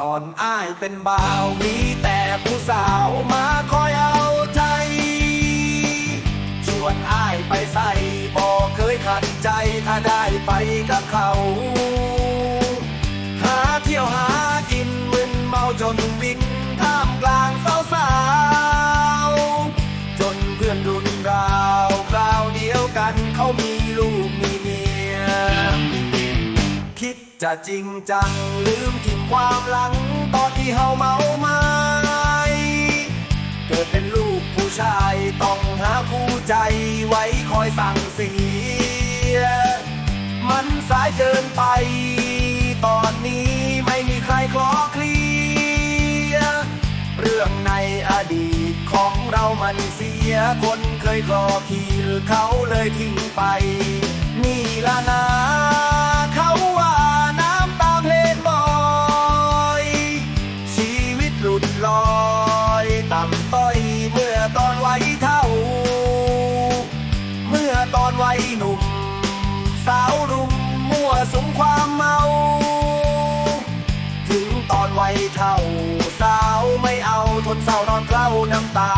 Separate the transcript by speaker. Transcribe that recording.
Speaker 1: ตอนอ้ายเป็นบ่าวมีแต่ผู้สาวมาคอยเอาใจชวนอ้ายไปใส่บอเคยขัดใจถ้าได้ไปกับเขา หาเที่ยวหากินมึนเมาจน จะจริงจังลืมทิ้งความหลัง ตอนที่เฮาเมาไม้เกิดเป็นลูกผู้ชายต้องหาคู่ใจไว้คอยสั่งเสีย มันสายเกินไป ตอนนี้ไม่มีใครขอเคลีย เรื่องในอดีตของเรามันเสียคนเคยคลอขีลเขาเลยทิ้งไป อยต่ำต้อยเมื่อตอนวัยเท่า เมื่อตอนวัยหนุ่ม สาวรุมมั่วสุมความเมา ถึงตอนวัยเท่า สาวไม่เอาทนเศร้านอนเกล้าน้ำตา